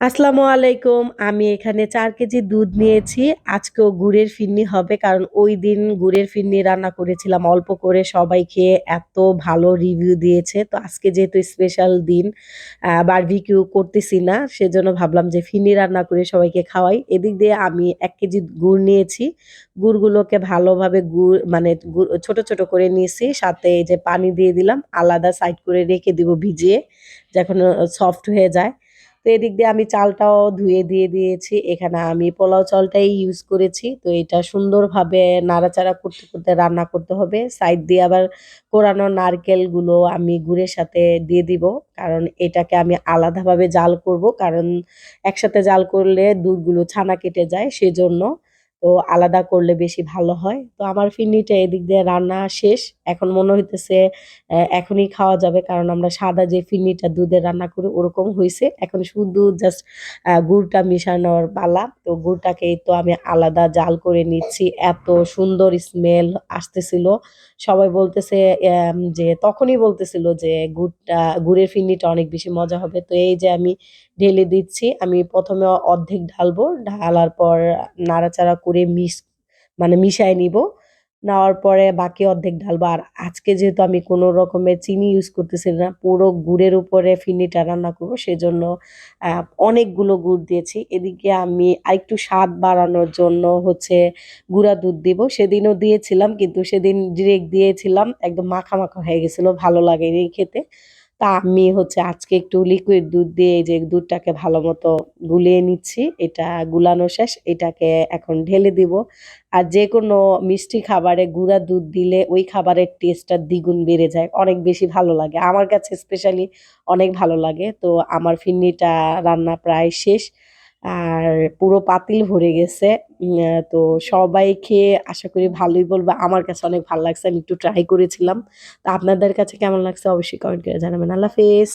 আসসালামু আলাইকুম। আমি এখানে চার কেজি দুধ নিয়েছি। আজকেও গুড়ের ফিরনি হবে। কারণ ওই দিন গুড়ের ফিরনি রান্না করেছিলাম অল্প করে। সবাই খেয়ে এত ভালো রিভিউ দিয়েছে। তো আজকে যেহেতু স্পেশাল দিন বারবিকিউ করতেছি না। সেজন্য ভাবলাম যে ফিরনি রান্না করে সবাইকে খাওয়াই। এদিক দিয়ে আমি এক কেজি গুড় নিয়েছি। গুড়গুলোকে ভালোভাবে গুড় মানে গুড়, ছোটো ছোটো করে নিয়েছি। সাথে এই যে পানি দিয়ে দিলাম। আলাদা সাইড করে রেখে দিব ভিজিয়ে। যখন সফট হয়ে যায়। তো এদিক দিয়ে আমি চালটাও ধুয়ে দিয়ে দিয়েছি। এখানে আমি পোলাও চালটাই ইউজ করেছি। তো এটা সুন্দরভাবে নাড়াচাড়া করতে, করতে রান্না করতে হবে। সাইড দিয়ে আবার কোরানো নারকেলগুলো আমি গুড়ের সাথে দিয়ে দিব। কারণ এটাকে আমি আলাদাভাবে জাল করব। কারণ একসাথে জাল করলে দুধগুলো ছানা কেটে যায় সেজন্য। তো আলাদা করলে বেশি ভালো হয়। তো আমার ফিরনিটা এদিক দিয়ে রান্না শেষ। এখন মনে হইতেছে এখনই খাওয়া যাবে। কারণ আমরা সাদা যে ফিরনিটা দুধের রান্না করি ওরকম হয়েছে এখন শুধু জাস্ট গুড়টা মিশানোর পালা। তো গুড়টাকেই তো আমি আলাদা জাল করে নিচ্ছি। এত সুন্দর স্মেল আসতেছিল। সবাই বলতেছে যে তখনই বলতেছিল যে গুড়টা, গুড়ের ফিরনিটা অনেক বেশি মজা হবে। তো এই যে আমি ঢেলে দিচ্ছি। আমি প্রথমে অর্ধেক ঢালবো। ঢালার পর নাড়াচাড়া করে মিস মানে মিশায় নিবো। নেওয়ার পরে বাকি অর্ধেক ঢালবো। আর আজকে যেহেতু আমি কোনো রকমের চিনি ইউজ করতেছি না, পুরো গুড়ের উপরে ফিনিটা রান্না করব সেজন্য অনেকগুলো গুড় দিয়েছি। এদিকে আমি আরেকটু স্বাদ বাড়ানোর জন্য হচ্ছে গুঁড়া দুধ দিব। সেদিনও দিয়েছিলাম কিন্তু সেদিন ডিরেক্ট দিয়েছিলাম। একদম মাখা, মাখা হয়ে গেছিল ভালো লাগেনি খেতে। তা আমি হচ্ছে আজকে একটু লিকুইড দুধ দিয়ে এই যে দুধটাকে ভালো মতো গুলিয়ে নিচ্ছি। এটা গুলানো শেষ। এটাকে এখন ঢেলে দিব। আর যে কোনো মিষ্টি খাবারে গুঁড়া দুধ দিলে ওই খাবারের টেস্টটা দ্বিগুণ বেড়ে যায়। অনেক বেশি ভালো লাগে। আমার কাছে স্পেশালি অনেক ভালো লাগে। তো আমার ফিন্নিটা রান্না প্রায় শেষ। আর পুরো পাতিল ভরে গেছে। তো সবাই খেয়ে আশা করি ভালোই বলব আমার কাছে অনেক ভালো লাগছে। আমি একটু ট্রাই করেছিলাম। তো আপনাদের কাছে কেমন লাগছে অবশ্যই কমেন্ট করে জানাবেন। আল্লাহ হাফেজ।